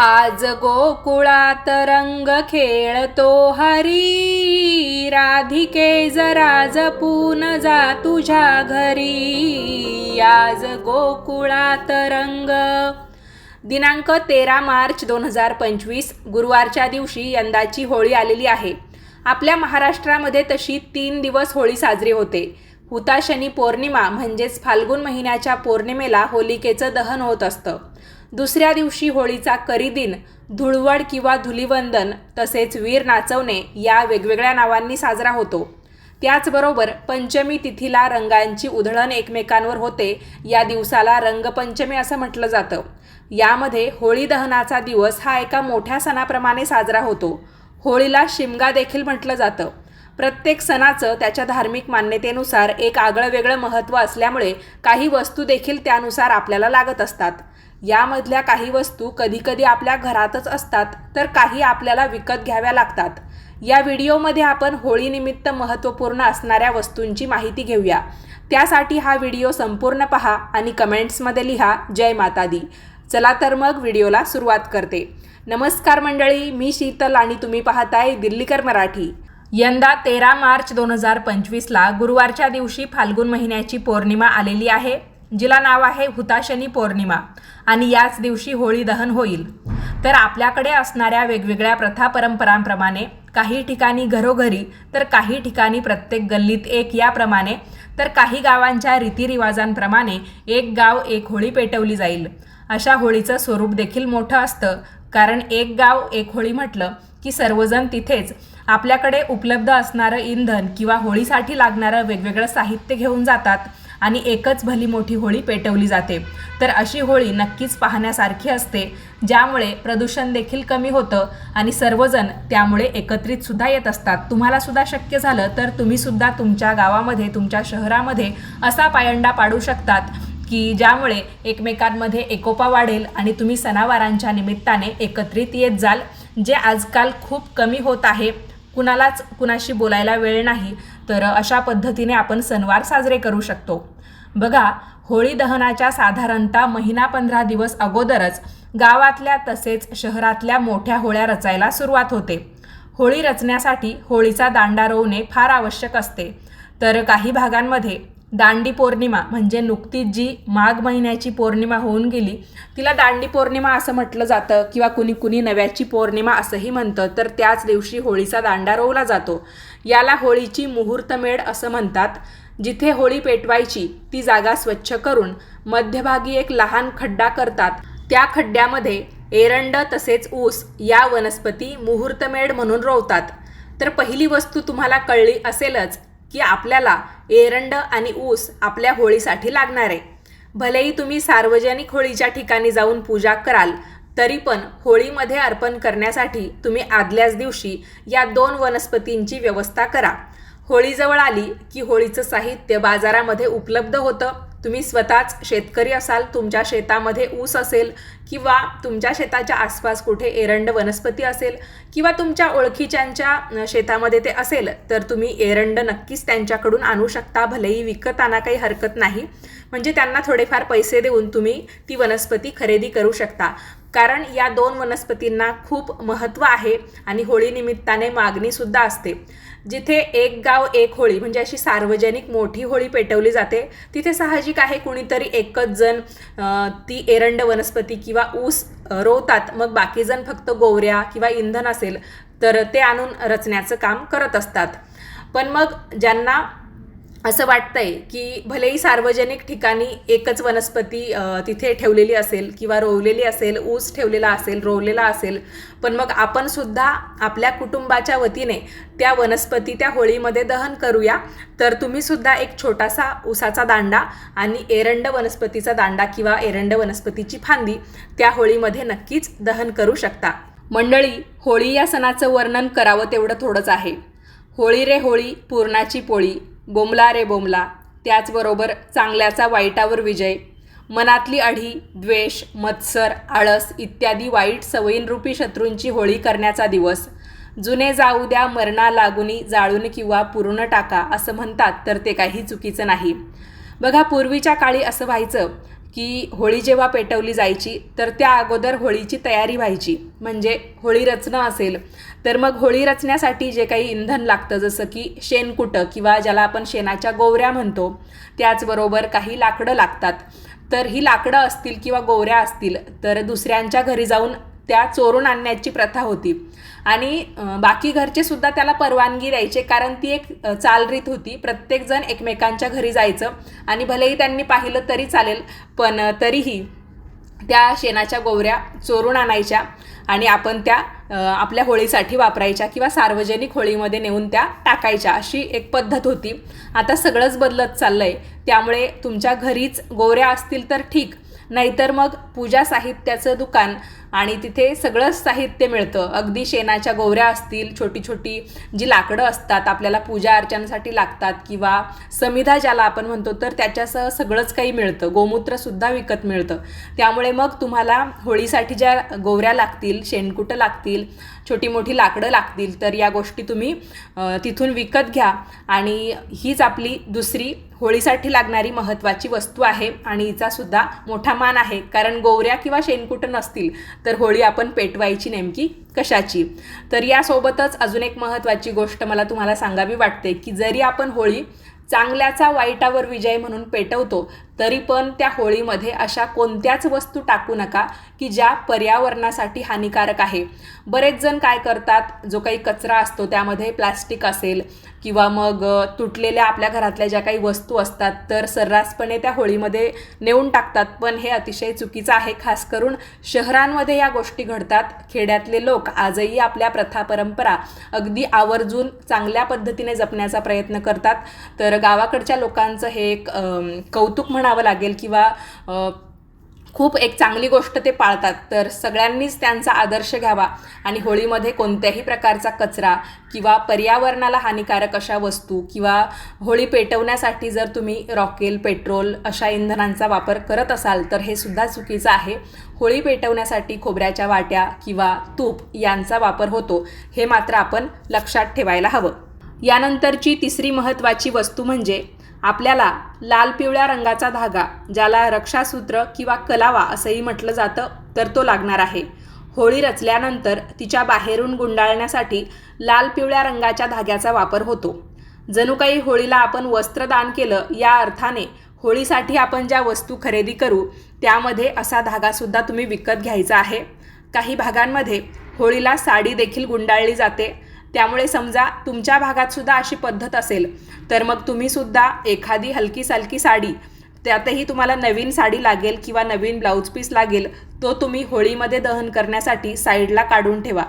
आज गोकुळात रंग खेळतो हरी. राधिके जरा जपून जा तुझ्या घरी. आज गोकुळात रंग. दिनांक तेरा मार्च दोन हजार पंचवीस गुरुवारच्या दिवशी यंदाची होळी आलेली आहे. आपल्या महाराष्ट्रामध्ये तशी तीन दिवस होळी साजरी होते. हुताशनी पौर्णिमा म्हणजेच फाल्गुन महिन्याच्या पौर्णिमेला होलिकेचं दहन होत असतं. दुसऱ्या दिवशी होळीचा करीदिन धुळवड किंवा धुलिवंदन तसेच वीर नाचवणे या वेगवेगळ्या नावांनी साजरा होतो. त्याचबरोबर पंचमी तिथीला रंगांची उधळण एकमेकांवर होते. या दिवसाला रंगपंचमी असं म्हटलं जातं. यामध्ये होळी दहनाचा दिवस हा एका मोठ्या सणाप्रमाणे साजरा होतो. होळीला शिमगा देखील म्हटलं जातं. प्रत्येक सणाचं त्याच्या धार्मिक मान्यतेनुसार एक आगळं वेगळं महत्त्व असल्यामुळे काही वस्तू देखील त्यानुसार आपल्याला लागत असतात. यामधल्या काही वस्तू कधीकधी आपल्या घरातच असतात तर काही आपल्याला विकत घ्याव्या लागतात. या व्हिडिओमध्ये आपण होळीनिमित्त महत्त्वपूर्ण असणाऱ्या वस्तूंची माहिती घेऊया. त्यासाठी हा व्हिडिओ संपूर्ण पहा आणि कमेंट्समध्ये लिहा जय माता दी चला तर मग व्हिडिओला सुरुवात करते. नमस्कार मंडळी मी शीतल आणि तुम्ही पाहताय दिल्लीकर मराठी. यंदा तेरा मार्च दोन हजार पंचवीसला गुरुवारच्या दिवशी फाल्गुन महिन्याची पौर्णिमा आलेली आहे. जिला नाव आहे हुताशनी पौर्णिमा आणि याच दिवशी होळी दहन होईल. तर आपल्याकडे असणाऱ्या वेगवेगळ्या प्रथा परंपरांप्रमाणे काही ठिकाणी घरोघरी तर काही ठिकाणी प्रत्येक गल्लीत एक याप्रमाणे तर काही गावांच्या रीतिरिवाजांप्रमाणे एक गाव एक होळी पेटवली जाईल. अशा होळीचं स्वरूप देखील मोठं असतं. कारण एक गाव एक होळी म्हटलं की सर्वजण तिथेच आपल्याकडे उपलब्ध असणारं इंधन किंवा होळीसाठी लागणारं वेगवेगळं साहित्य घेऊन जातात आणि एकच भली मोठी होळी पेटवली जाते. तर अशी होळी नक्कीच पाहण्यासारखी असते ज्यामुळे प्रदूषण देखील कमी होतं आणि सर्वजण त्यामुळे एकत्रित सुद्धा येत असतात. तुम्हाला सुद्धा शक्य झालं तर तुम्ही सुद्धा तुमच्या गावामध्ये तुमच्या शहरामध्ये असा पायंडा पाडू शकतात की ज्यामुळे एकमेकांमध्ये एकोपा वाढेल आणि तुम्ही सणावारांच्या निमित्ताने एकत्रित येत जाल जे आजकाल खूप कमी होत आहे. कुणालाच कुणाशी बोलायला वेळ नाही तर अशा पद्धतीने आपण सणवार साजरे करू शकतो. बघा होळी दहनाच्या साधारणतः महिना पंधरा दिवस अगोदरच गावातल्या तसेच शहरातल्या मोठ्या होळ्या रचायला सुरुवात होते. होळी रचण्यासाठी होळीचा दांडा रोवणे फार आवश्यक असते. तर काही भागांमध्ये दांडी पौर्णिमा म्हणजे नुकतीच जी माघ महिन्याची पौर्णिमा होऊन गेली तिला दांडी पौर्णिमा असं म्हटलं जातं किंवा कुणी कुणी नव्याची पौर्णिमा असंही म्हणतं. तर त्याच दिवशी होळीचा दांडा रोवला जातो. याला होळीची मुहूर्तमेढ असं म्हणतात. जिथे होळी पेटवायची ती जागा स्वच्छ करून मध्यभागी एक लहान खड्डा करतात. त्या खड्ड्यामध्ये एरंड तसेच ऊस या वनस्पती मुहूर्तमेढ म्हणून रोवतात. तर पहिली वस्तू तुम्हाला कळली असेलच की आपल्याला एरंड आणि ऊस आपल्या होळीसाठी लागणार आहे. भलेही तुम्ही सार्वजनिक होळीच्या ठिकाणी जाऊन पूजा कराल तरी पण होळीमध्ये अर्पण करण्यासाठी तुम्ही आदल्याच दिवशी या दोन वनस्पतींची व्यवस्था करा. होळीजवळ आली की होळीचं साहित्य बाजारामध्ये उपलब्ध होतं. तुम्ही स्वतःच शेतकरी असाल तुमच्या शेतामध्ये ऊस असेल किंवा तुमच्या शेताच्या आसपास कुठे एरंड वनस्पती असेल किंवा तुमच्या ओळखीच्यांच्या शेतामध्ये ते असेल तर तुम्ही एरंड नक्कीच त्यांच्याकडून आणू शकता भलेही विकत आणा काही हरकत नाही. म्हणजे त्यांना थोडेफार पैसे देऊन तुम्ही ती वनस्पती खरेदी करू शकता. कारण या दोन वनस्पतींना खूप महत्त्व आहे आणि होळीनिमित्ताने मागणीसुद्धा असते. जिथे एक गाव एक होळी म्हणजे अशी सार्वजनिक मोठी होळी पेटवली जाते तिथे साहजिक आहे कुणीतरी एकच जण ती एरंड वनस्पती किंवा किंवा ऊस रोवतात मग बाकीजण फक्त गोवऱ्या किंवा इंधन असेल तर ते आणून रचण्याचं काम करत असतात. पण मग ज्यांना असं वाटतंय की भलेही सार्वजनिक ठिकाणी एकच वनस्पती तिथे ठेवलेली असेल किंवा रोवलेली असेल ऊस ठेवलेला असेल रोवलेला असेल पण मग आपण सुद्धा आपल्या कुटुंबाच्या वतीने त्या वनस्पती त्या होळीमध्ये दहन करूया. तर तुम्ही सुद्धा एक छोटासा ऊसाचा दांडा आणि एरंड वनस्पतीचा दांडा किंवा एरंड वनस्पतीची फांदी त्या होळीमध्ये नक्कीच दहन करू शकता. मंडळी होळी या सणाचं वर्णन करावं तेवढं थोडंच आहे. होळी रे होळी पूर्णाची पोळी. बोमला रे बोमला त्याचबरोबर चांगल्याचा वाईटावर विजय. मनातली अढी द्वेष मत्सर आळस इत्यादी वाईट सवयींरूपी शत्रूंची होळी करण्याचा दिवस. जुने जाऊ द्या मरणा लागुनी जाळून किंवा पूर्ण टाका असं म्हणतात तर ते काही चुकीचं नाही. बघा पूर्वीच्या काळी असं व्हायचं की होळी जेव्हा पेटवली जायची तर त्या अगोदर होळीची तयारी व्हायची. म्हणजे होळी रचणं असेल तर मग होळी रचण्यासाठी जे काही इंधन लागतं जसं की शेणकुटं किंवा ज्याला आपण शेणाच्या गोवऱ्या म्हणतो त्याचबरोबर काही लाकडं लागतात. तर ही लाकडं असतील किंवा गोवऱ्या असतील तर दुसऱ्यांच्या घरी जाऊन त्या चोरून आणण्याची प्रथा होती. आणि बाकी घरचे सुद्धा त्याला परवानगी द्यायचे कारण ती एक चालरीत होती. प्रत्येकजण एकमेकांच्या घरी जायचं आणि भलेही त्यांनी पाहिलं तरी चालेल पण तरीही त्या शेणाच्या गोवऱ्या चोरून आणायच्या आणि आपण त्या आपल्या होळीसाठी वापरायच्या किंवा सार्वजनिक होळीमध्ये नेऊन त्या टाकायच्या अशी एक पद्धत होती. आता सगळंच बदलत चाललं आहे त्यामुळे तुमच्या घरीच गोवऱ्या असतील तर ठीक नाहीतर मग पूजा साहित्याचं दुकान आणि तिथे सगळंच साहित्य मिळतं. अगदी शेणाच्या गोवऱ्या असतील छोटी छोटी जी लाकडं असतात आपल्याला पूजा अर्चनासाठी लागतात किंवा समिधा ज्याला आपण म्हणतो तर त्याच्यासह सगळंच काही मिळतं. गोमूत्रसुद्धा विकत मिळतं. त्यामुळे मग तुम्हाला होळीसाठी ज्या गोवऱ्या लागतील शेणकुटं लागतील छोटी मोठी लाकडं लागतील तर या गोष्टी तुम्ही तिथून विकत घ्या. आणि हीच आपली दुसरी होळीसाठी लागणारी महत्त्वाची वस्तू आहे आणि हिचासुद्धा मोठा मान आहे. कारण गोवऱ्या किंवा शेणकुटं नसतील तर होळी आपण पेटवायची नेमकी कशाची? तर यासोबतच अजून एक महत्त्वाची गोष्ट मला तुम्हाला सांगावी वाटते की जरी आपण होळी चांगल्याचा वाईटावर विजय म्हणून पेटवतो तरी पण त्या होळीमध्ये अशा कोणत्याच वस्तू टाकू नका की ज्या पर्यावरणासाठी हानिकारक आहे. बरेच जण काय करतात जो काही कचरा असतो त्यामध्ये प्लास्टिक असेल किंवा मग तुटलेल्या आपल्या घरातल्या ज्या काही वस्तू असतात तर सर्रासपणे त्या होळीमध्ये नेऊन टाकतात. पण हे अतिशय चुकीचं आहे खास करून शहरांमध्ये या गोष्टी घडतात. खेड्यातले लोक आजही आपल्या प्रथा परंपरा अगदी आवर्जून चांगल्या पद्धतीने जपण्याचा प्रयत्न करतात. तर गावाकडच्या लोकांचं हे एक कौतुक म्हणा म्हणावं लागेल किंवा खूप एक चांगली गोष्ट ते पाळतात. तर सगळ्यांनीच त्यांचा आदर्श घ्यावा आणि होळीमध्ये कोणत्याही प्रकारचा कचरा किंवा पर्यावरणाला हानिकारक अशा वस्तू किंवा होळी पेटवण्यासाठी जर तुम्ही रॉकेल पेट्रोल अशा इंधनांचा वापर करत असाल तर हे सुद्धा चुकीचं आहे. होळी पेटवण्यासाठी खोबऱ्याच्या वाट्या किंवा तूप यांचा वापर होतो. हे मात्र आपण लक्षात ठेवायला हवं. यानंतरची तिसरी महत्त्वाची वस्तू म्हणजे आपल्याला लाल पिवळ्या रंगाचा धागा ज्याला रक्षासूत्र किंवा कलावा असंही म्हटलं जातं तर तो लागणार आहे. होळी रचल्यानंतर तिच्या बाहेरून गुंडाळण्यासाठी लाल पिवळ्या रंगाच्या धाग्याचा वापर होतो. जणू काही होळीला आपण वस्त्रदान केलं या अर्थाने होळीसाठी आपण ज्या वस्तू खरेदी करू त्यामध्ये असा धागासुद्धा तुम्ही विकत घ्यायचा आहे. काही भागांमध्ये होळीला साडी देखील गुंडाळली जाते. त्यामुळे समजा तुमच्या भागात सुद्धा अशी पद्धत असेल तर मग तुम्ही सुद्धा एखादी हलकी सालकी साडी त्यातही तुम्हाला नवीन साडी लागेल किंवा नवीन ब्लाऊज पीस लागेल तो तुम्ही होळीमध्ये दहन करण्यासाठी साईडला काढून ठेवा.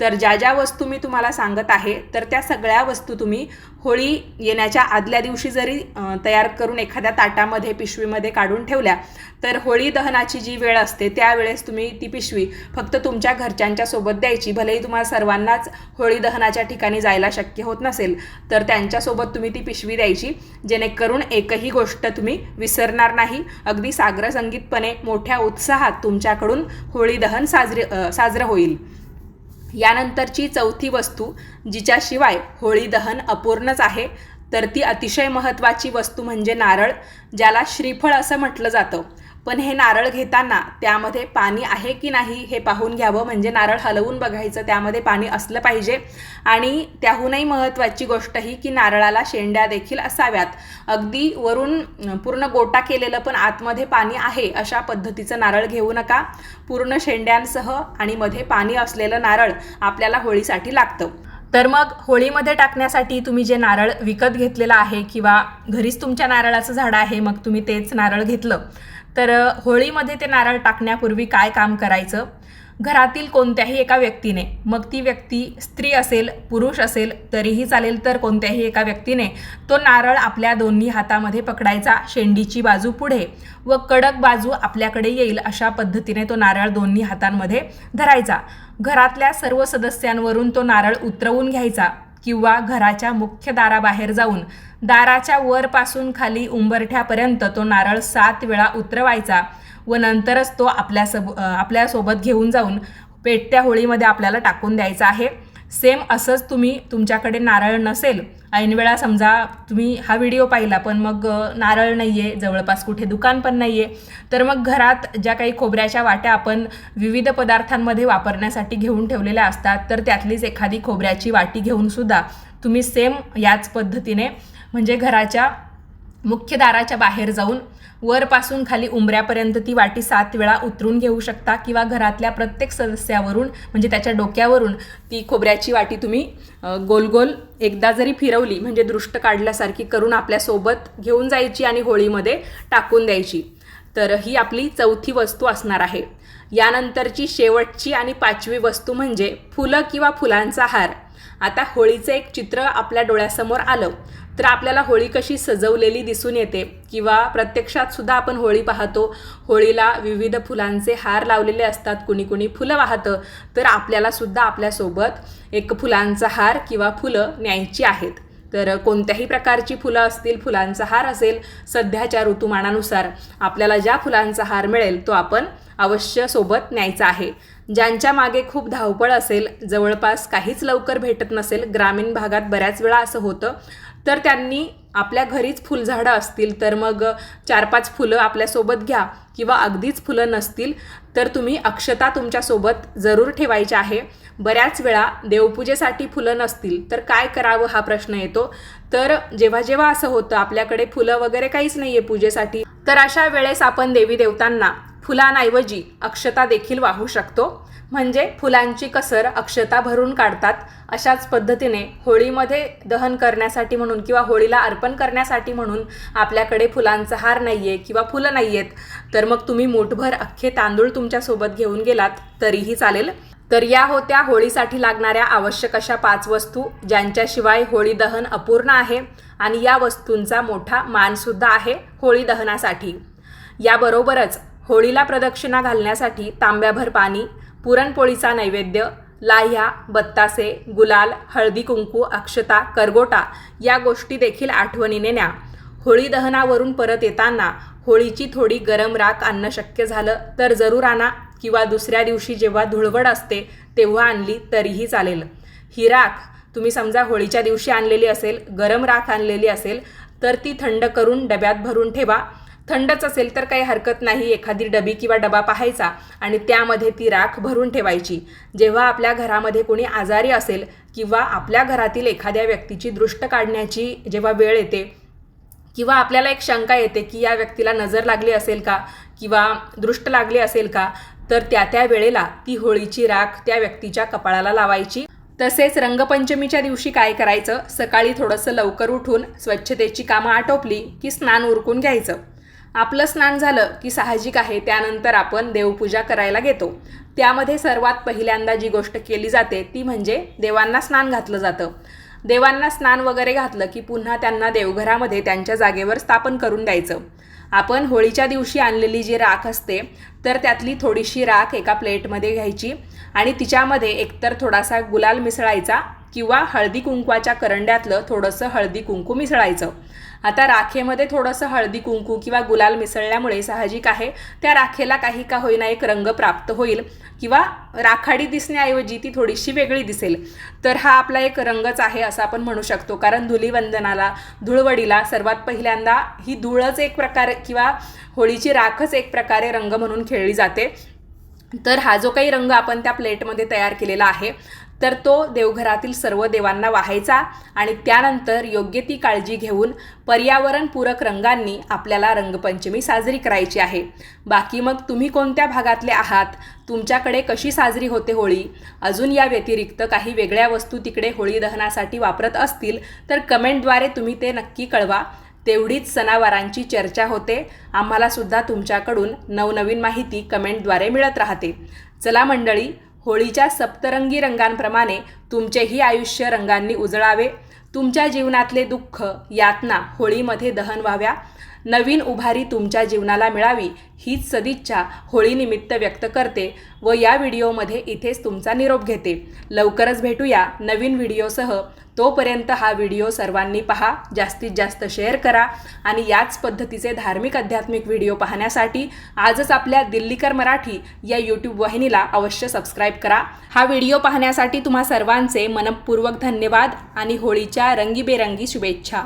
तर ज्या ज्या वस्तू मी तुम्हाला सांगत आहे तर त्या सगळ्या वस्तू तुम्ही होळी येण्याच्या आदल्या दिवशी जरी तयार करून एखाद्या ताटामध्ये पिशवीमध्ये काढून ठेवल्या तर होळी दहनाची जी वेळ असते त्यावेळेस तुम्ही ती पिशवी फक्त तुमच्या घरच्यांच्या सोबत द्यायची. भलेही तुम्हाला सर्वांनाच होळी दहनाच्या ठिकाणी जायला शक्य होत नसेल तर त्यांच्यासोबत तुम्ही ती पिशवी द्यायची जेणेकरून एकही गोष्ट तुम्ही विसरणार नाही. अगदी सागरसंगीतपणे मोठ्या उत्साहात तुमच्याकडून होळी दहन साजरे साजरं होईल. यानंतरची चौथी वस्तू जिच्याशिवाय होळी दहन अपूर्णच आहे तर ती अतिशय महत्त्वाची वस्तू म्हणजे नारळ ज्याला श्रीफळ असं म्हटलं जातं. पण हे नारळ घेताना त्यामध्ये पाणी आहे की नाही हे पाहून घ्यावं. म्हणजे नारळ हलवून बघायचं त्यामध्ये पाणी असलं पाहिजे. आणि त्याहूनही महत्त्वाची गोष्ट ही की नारळाला शेंड्या देखील असाव्यात. अगदी वरून पूर्ण गोटा केलेलं पण आतमध्ये पाणी आहे अशा पद्धतीचं नारळ घेऊ नका. पूर्ण शेंड्यांसह आणि मध्ये पाणी असलेलं नारळ आपल्याला होळीसाठी लागतं. तर मग होळीमध्ये टाकण्यासाठी तुम्ही जे नारळ विकत घेतलेलं आहे किंवा घरीच तुमच्या नारळाचं झाड आहे मग तुम्ही तेच नारळ घेतलं. तर होळीमध्ये ते नारळ टाकण्यापूर्वी काय काम करायचं? घरातील कोणत्याही एका व्यक्तीने मग ती व्यक्ती स्त्री असेल पुरुष असेल तरीही चालेल तर कोणत्याही एका व्यक्तीने तो नारळ आपल्या दोन्ही हातामध्ये पकडायचा शेंडीची बाजू पुढे व कडक बाजू आपल्याकडे येईल अशा पद्धतीने तो नारळ दोन्ही हातांमध्ये धरायचा. घरातल्या सर्व सदस्यांवरून तो नारळ उतरवून घ्यायचा. किंवा घराच्या मुख्य दाराबाहेर जाऊन दाराच्या वरपासून खाली उंबरठ्यापर्यंत तो नारळ सात वेळा उतरवायचा व नंतरच तो आपल्या सब आपल्यासोबत घेऊन जाऊन पेटत्या होळीमध्ये आपल्याला टाकून द्यायचा आहे. सेम असंच तुम्ही तुमच्याकडे नारळ नसेल ऐनवेळा समजा तुम्ही हा व्हिडिओ पाहिला पण मग नारळ नाही आहे जवळपास कुठे दुकान पण नाही आहे तर मग घरात ज्या काही खोबऱ्याच्या वाट्या आपण विविध पदार्थांमध्ये वापरण्यासाठी घेऊन ठेवलेल्या असतात तर त्यातलीच एखादी खोबऱ्याची वाटी घेऊन सुद्धा तुम्ही सेम याच पद्धतीने म्हणजे घराच्या मुख्य दाराच्या बाहेर जाऊन वरपासून खाली उंबऱ्यापर्यंत ती वाटी सात वेळा उतरून घेऊ शकता किंवा घरातल्या प्रत्येक सदस्यावरून म्हणजे त्याच्या डोक्यावरून ती खोबऱ्याची वाटी तुम्ही गोल गोल एकदा जरी फिरवली म्हणजे दृष्ट काढल्यासारखी करून आपल्यासोबत घेऊन जायची आणि होळीमध्ये टाकून द्यायची तर ही आपली चौथी वस्तू असणार आहे. यानंतरची शेवटची आणि पाचवी वस्तू म्हणजे फुलं किंवा फुलांचा हार. आता होळीचं एक चित्र आपल्या डोळ्यासमोर आलं. तर आपल्याला होळी कशी सजवलेली दिसून येते किंवा प्रत्यक्षात सुद्धा आपण होळी पाहतो होळीला विविध फुलांचे हार लावलेले असतात कुणी कुणी फुलं वाहतं तर आपल्याला सुद्धा आपल्यासोबत एक फुलांचा हार किंवा फुलं न्यायची आहेत. तर कोणत्याही प्रकारची फुलं असतील फुलांचा हार असेल सध्याच्या ऋतुमानानुसार आपल्याला ज्या फुलांचा हार मिळेल तो आपण अवश्य सोबत न्यायचा आहे. ज्यांच्या मागे खूप धावपळ असेल जवळपास काहीच लवकर भेटत नसेल ग्रामीण भागात बऱ्याच वेळा असं होतं. तर त्यांनी आपल्या घरीच फुलझाडं असतील तर मग चार पाच फुलं आपल्यासोबत घ्या किंवा अगदीच फुलं नसतील तर तुम्ही अक्षता तुमच्यासोबत जरूर ठेवायची आहे. बऱ्याच वेळा देवपूजेसाठी फुलं नसतील तर काय करावं हा प्रश्न येतो. तर जेव्हा जेव्हा असं होतं आपल्याकडे फुलं वगैरे काहीच नाही आहे पूजेसाठी तर अशा वेळेस आपण देवी देवतांना फुलांऐवजी अक्षता देखील वाहू शकतो. म्हणजे फुलांची कसर अक्षता भरून काढतात अशाच पद्धतीने होळीमध्ये दहन करण्यासाठी म्हणून किंवा होळीला अर्पण करण्यासाठी म्हणून आपल्याकडे फुलांचा हार नाही आहे किंवा फुलं नाही आहेत तर मग तुम्ही मूठभर अख्खे तांदूळ तुमच्यासोबत घेऊन गेलात तरीही चालेल. तर या होत्या होळीसाठी लागणाऱ्या आवश्यक अशा पाच वस्तू ज्यांच्याशिवाय होळी दहन अपूर्ण आहे आणि या वस्तूंचा मोठा मानसुद्धा आहे होळी दहनासाठी. याबरोबरच होळीला प्रदक्षिणा घालण्यासाठी तांब्याभर पाणी पुरणपोळीचा नैवेद्य लाह्या बत्तासे गुलाल हळदी कुंकू अक्षता करगोटा या गोष्टी देखील आठवणीने न्या. होळी दहनावरून परत येताना होळीची थोडी गरम राख आणणं शक्य झालं तर जरूर आणा किंवा दुसऱ्या दिवशी जेव्हा धुळवड असते तेव्हा आणली तरीही चालेल. ही राख तुम्ही समजा होळीच्या दिवशी आणलेली असेल गरम राख आणलेली असेल तर ती थंड करून डब्यात भरून ठेवा. थंडच असेल तर काही हरकत नाही एखादी डबी किंवा डबा पाहायचा आणि त्यामध्ये ती राख भरून ठेवायची. जेव्हा आपल्या घरामध्ये कोणी आजारी असेल किंवा आपल्या घरातील एखाद्या व्यक्तीची दृष्ट काढण्याची जेव्हा वेळ येते किंवा आपल्याला एक शंका येते की या व्यक्तीला नजर लागली असेल का किंवा दृष्ट लागली असेल का तर त्या त्या वेळेला ती होळीची राख त्या व्यक्तीच्या कपाळाला लावायची. तसेच रंगपंचमीच्या दिवशी काय करायचं? सकाळी थोडंसं लवकर उठून स्वच्छतेची कामं आटोपली की स्नान उरकून घ्यायचं. आपलं स्नान झालं की साहजिक आहे त्यानंतर आपण देवपूजा करायला घेतो. त्यामध्ये सर्वात पहिल्यांदा जी गोष्ट केली जाते ती म्हणजे देवांना स्नान घातलं जातं. देवांना स्नान वगैरे घातलं की पुन्हा त्यांना देवघरामध्ये त्यांच्या जागेवर स्थापन करून द्यायचं. आपण होळीच्या दिवशी आणलेली जी राख असते तर त्यातली थोडीशी राख एका प्लेटमध्ये घ्यायची आणि तिच्यामध्ये एकतर थोडासा गुलाल मिसळायचा किंवा हळदी कुंकवाच्या करंड्यातलं थोडंसं हळदी कुंकू मिसळायचं. आता राखेमध्ये थोडंसं हळदी कुंकू किंवा गुलाल मिसळल्यामुळे साहजिक आहे. त्या राखेला काही का होईना एक रंग प्राप्त होईल किंवा राखाडी दिसण्याऐवजी ती थोडीशी वेगळी दिसेल. तर हा आपला एक रंगच आहे असं आपण म्हणू शकतो. कारण धुलीवंदनाला धुळवडीला सर्वात पहिल्यांदा ही धुळच एक प्रकारे किंवा होळीची राखच एक प्रकारे रंग म्हणून खेळली जाते. तर हा जो काही रंग आपण त्या प्लेटमध्ये तयार केलेला आहे तर तो देवघरातील सर्व देवांना वाहायचा आणि त्यानंतर योग्य ती काळजी घेऊन पर्यावरणपूरक रंगांनी आपल्याला रंगपंचमी साजरी करायची आहे. बाकी मग तुम्ही कोणत्या भागातले आहात? तुमच्याकडे कशी साजरी होते होळी? अजून या व्यतिरिक्त काही वेगळ्या वस्तू तिकडे होळी दहनासाठी वापरत असतील तर कमेंटद्वारे तुम्ही ते नक्की कळवा. तेवढीच सणावारांची चर्चा होते. आम्हाला सुद्धा तुमच्याकडून नवनवीन माहिती कमेंटद्वारे मिळत राहते. चला मंडळी होळीच्या सप्तरंगी रंगांप्रमाणे तुमचेही आयुष्य रंगांनी उजळावे. तुमच्या जीवनातले दुःख यातना होळीमध्ये दहन व्हाव्या. नवीन उभारी तुमच्या जीवनाला मिळावी हीच सदिच्छा होळीनिमित्त व्यक्त करते व या व्हिडिओमध्ये इथेच तुमचा निरोप घेते. लवकरच भेटूया नवीन व्हिडिओसह. तोपर्यंत हा व्हिडिओ सर्वांनी पहा जास्तीत जास्त शेअर करा आणि याच पद्धतीचे धार्मिक आध्यात्मिक व्हिडिओ पाहण्यासाठी आजच आपल्या दिल्लीकर मराठी या यूट्यूब वाहिनीला अवश्य सबस्क्राईब करा. हा व्हिडिओ पाहण्यासाठी तुम्हा सर्वांचे मनपूर्वक धन्यवाद आणि होळीच्या रंगीबेरंगी शुभेच्छा.